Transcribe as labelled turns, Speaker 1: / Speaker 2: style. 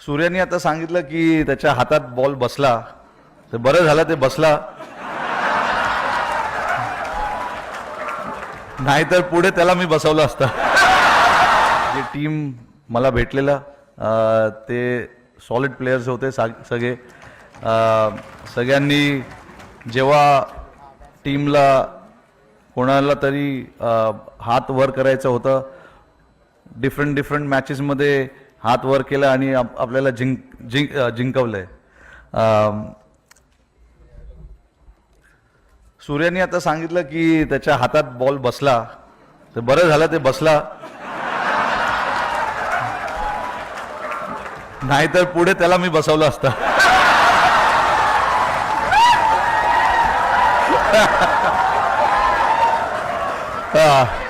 Speaker 1: सूर्याने आता सांगितलं की त्याच्या हातात बॉल बसला. तर बरं झालं ते बसला. नाहीतर पुढे त्याला मी बसवलं असतं. जे टीम मला भेटलेलं ते सॉलिड प्लेयर्स होते सा- सगळे. सगळ्यांनी जेव्हा टीमला कोणाला तरी हात वर करायचं होतं डिफरंट डिफरंट मॅचेसमध्ये हात वर केला आणि आप- आपल्याला जिंक जिंक जिंकवलंय. सूर्याने आता सांगितलं की त्याच्या हातात बॉल बसला. तर बरं झालं ते बसला. नाहीतर पुढे त्याला मी बसवलं असतं. हा.